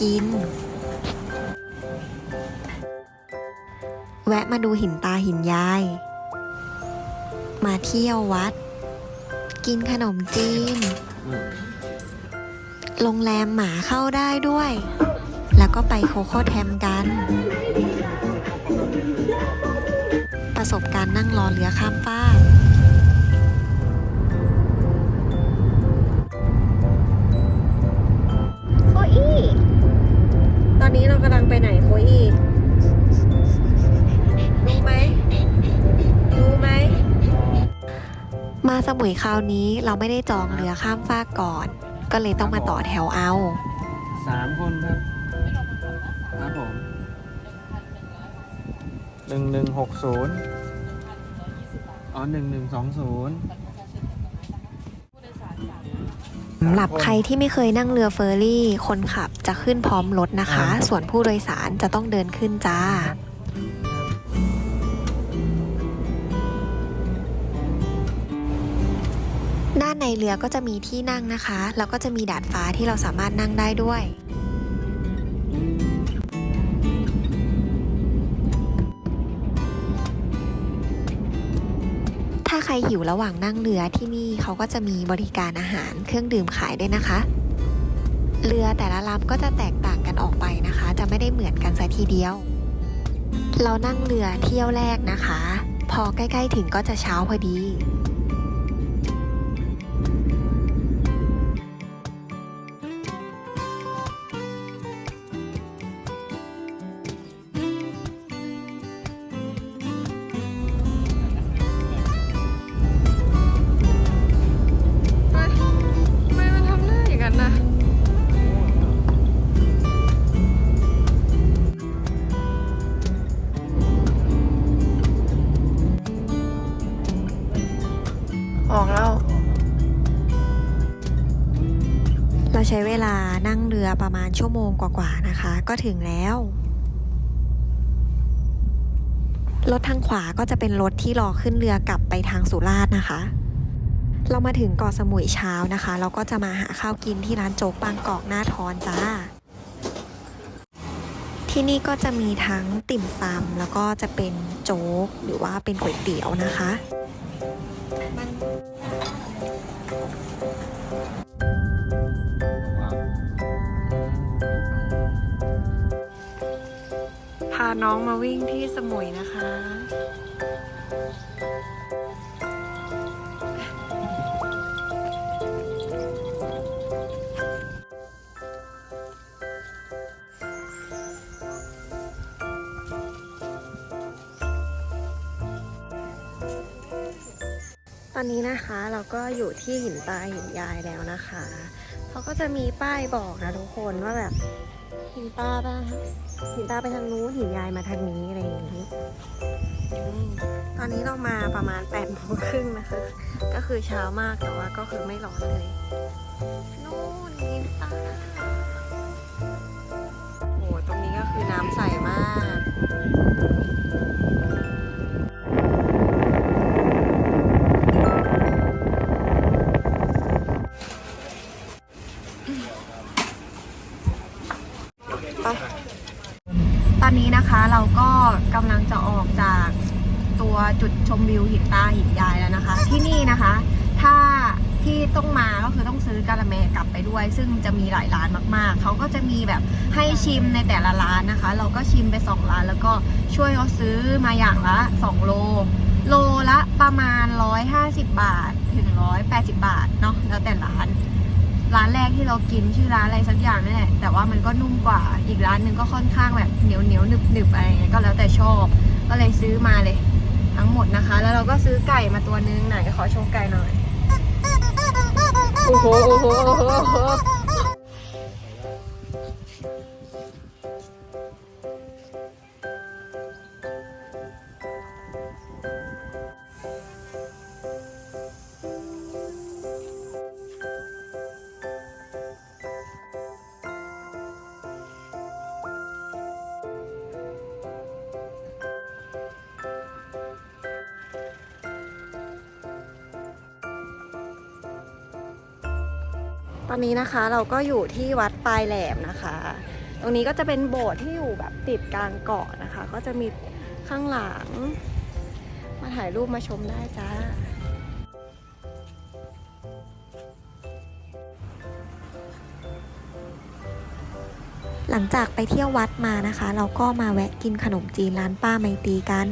กิน แวะมาดูหินตาหินยาย มาเที่ยววัด กินขนมจีน โรงแรมหมาเข้าได้ด้วย แล้วก็ไปโคโค่แทมกัน ประสบการณ์นั่งรอเรือข้ามฟาก มาสมุยคราวนี้เราไม่ได้จองเรือข้ามฟากก่อน ก็เลยต้องมาต่อแถวเอาสามคนครับครับผมหนึ่งหนึ่งหกศูนย์อ๋อหนึ่งหนึ่งสองศูนย์สำหรับใครที่ไม่เคยนั่งเรือเฟอร์รี่ คนขับจะขึ้นพร้อมรถนะคะ ส่วนผู้โดยสารจะต้องเดินขึ้นจ้า ด้านในเรือก็จะมีที่นั่งนะคะ แล้วก็จะมีดาดฟ้าที่เราสามารถนั่งได้ด้วยถ้าใครหิวระหว่างนั่งเรือที่นี่เขาก็จะมีบริการอาหารเครื่องดื่มขายด้วยนะคะ เรือแต่ละลำก็จะแตกต่างกันออกไปนะคะ จะไม่ได้เหมือนกันซะทีเดียว เรานั่งเรือเที่ยวแรกนะคะ พอใกล้ ๆ ถึงก็จะเช้าพอดี ช้เวลานั่งเรือประมาณชั่วโมงกว่าๆนะคะ ก็ถึงแล้วรถทางขวาก็จะเป็นรถที่รอขึ้นเรือกลับไปทางสุราษฎร์นะคะ เรามาถึงเกาะสมุยเช้านะคะ เราก็จะมาหาข้าวกินที่ร้านโจ๊กบางกอกหน้าทอนจ้า ที่นี่ก็จะมีทั้งติ่มซำแล้วก็จะเป็นโจ๊กหรือว่าเป็นก๋วยเตี๋ยวนะคะพา น้องมาวิ่งที่สมุยนะคะ ตอนนี้นะคะเราก็อยู่ที่หินตาหินยายแล้วนะคะ เขาก็จะมีป้ายบอกนะทุกคนว่าแบบ หินตาไปหินตาไปทางนู้นหินยายมาทางนี้อะไรอย่างนี้ ตอนนี้เรามาประมาณ8ปดโมงครึ่งนะคะ ก็คือเช้ามากแต่ว่าก็คือไม่ร้อนเลยนู่นหินตาโอ้ตรงนี้ก็คือน้ำใสมาก ตอนนี้นะคะเราก็กำลังจะออกจากตัวจุดชมวิวหินตาหินยายแล้วนะคะ ที่นี่นะคะ ถ้าที่ต้องมาก็คือต้องซื้อกาละแมกลับไปด้วย ซึ่งจะมีหลายร้านมากๆ เขาก็จะมีแบบให้ชิมในแต่ละร้านนะคะ เราก็ชิมไปสองร้าน แล้วก็ช่วยเขาซื้อมาอย่างละ 2 โล โลละประมาณ 150 บาทถึง 180 บาทเนาะแล้วแต่ร้าน ร้านแรกที่เรากินชื่อร้านอะไรสักอย่างนี่แหละแต่ว่ามันก็นุ่มกว่าอีกร้านหนึ่งก็ค่อนข้างแบบเหนียวเหนียวหนึบหนึบอะไรอย่างเงี้ยก็แล้วแต่ชอบ ก็เลยซื้อมาเลย ทั้งหมดนะคะ แล้วเราก็ซื้อไก่มาตัวนึงไหนขอโชว์ไก่หน่อยโอ้โหโอ้โหโอ้โห ตอนนี้นะคะเราก็อยู่ที่วัดปลายแหลมนะคะ ตรงนี้ก็จะเป็นโบสถ์ที่อยู่แบบติดกลางเกาะนะคะ ก็จะมีข้างหลัง มาถ่ายรูปมาชมได้จ้าหลังจากไปเที่ยววัดมานะคะ เราก็มาแวะกินขนมจีนร้านป้าไมตีกัน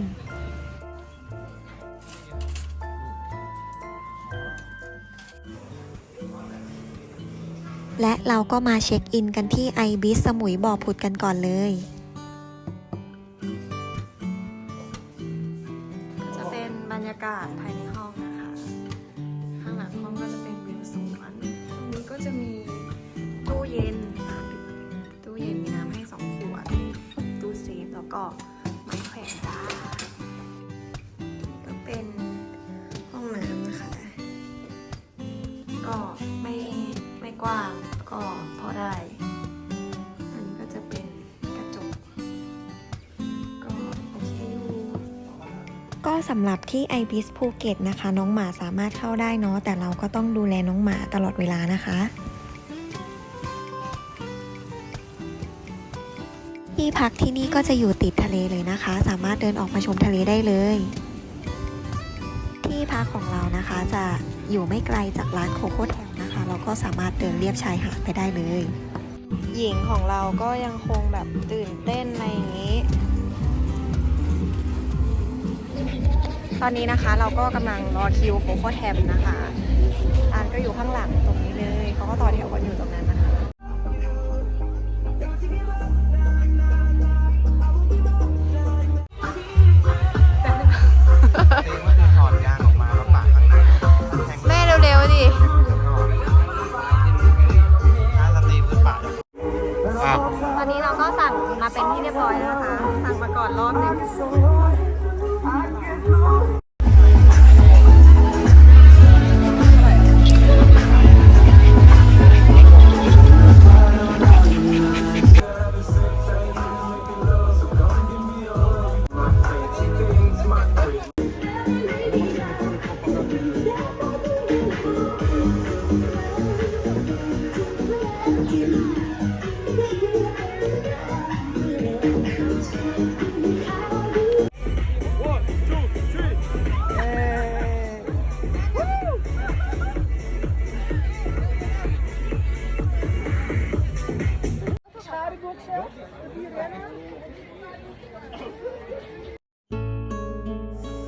เราก็มาเช็คอินกันที่ไอบิสสมุยบ่อผุดกันก่อนเลย จะเป็นบรรยากาศภายใน สำหรับที่ไอบิสภูเก็ตนะคะ น้องหมาสามารถเข้าได้เนาะแต่เราก็ต้องดูแลน้องหมาตลอดเวลานะคะที่พักที่นี่ก็จะอยู่ติดทะเลเลยนะคะ สามารถเดินออกมาชมทะเลได้เลย ที่พักของเรานะคะจะอยู่ไม่ไกลจากร้านโคโค่แทมนะคะ เราก็สามารถเดินเลียบชายหาดไปได้เลย หญิงของเราก็ยังคงแบบตื่นเต้นอะไรอย่างนี้ ตอนนี้นะคะเราก็กำลังรอคิวโคโค่แทมนะคะร้านก็อยู่ข้างหลังตรงนี้เลยเขาก็ต่อแถวกันอยู่ตรงนั้นนะคะเองว่าจะถอดยางออกมาแล้วปากข้างในแทงแม่เร็วๆดิถ้าสตรีมคือปากอะตอนนี้เราก็สั่งมาเป็นที่เรียบร้อยแล้วนะคะ สั่งมาก่อนรอบหนึง เกียรติ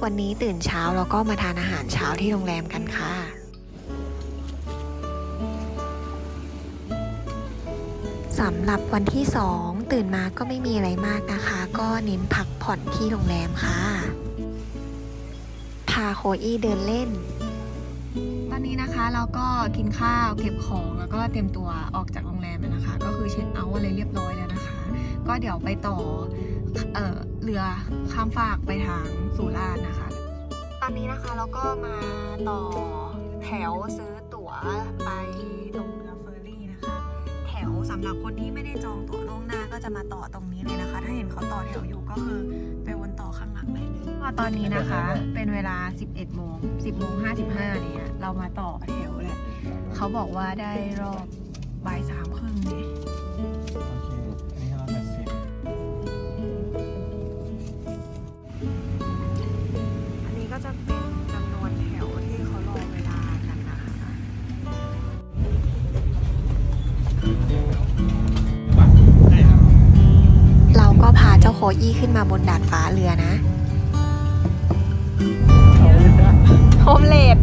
วันนี้ตื่นเช้าเราก็มาทานอาหารเช้าที่โรงแรมกันค่ะ สำหรับวันที่ 2 ตื่นมาก็ไม่มีอะไรมากนะคะ ก็เน้นพักผ่อนที่โรงแรมค่ะ พาโคอี้เดินเล่น ตอนนี้นะคะเราก็กินข้าวเก็บของแล้วก็เตรียมตัวออกจากโรงแรมนะคะ ก็คือเช็คเอาท์อะไรเรียบร้อยแล้วนะคะ ก็เดี๋ยวไปต่อ เอ่อเรือข้ามฟากไปทางสุราษฎร์นะคะ ตอนนี้นะคะเราก็มาต่อแถวซื้อตั๋วไปลงเรือเฟอร์รี่นะคะ แถวสำหรับคนที่ไม่ได้จองตั๋วล่วงหน้าก็จะมาต่อตรงนี้เลยนะคะ ถ้าเห็นเขาต่อแถวอยู่ก็คือไปวนต่อข้างหลังได้เลยก็ตอนนี้นะคะ เป็นเวลา 11โมง10โมง55เนี่ยเรามาต่อแถวแหละเขาบอกว่าได้รอบบ่ายสามครึ่งเนี่ย อี้ขึ้นมาบนดาดฟ้าเรือนะโฮมเลด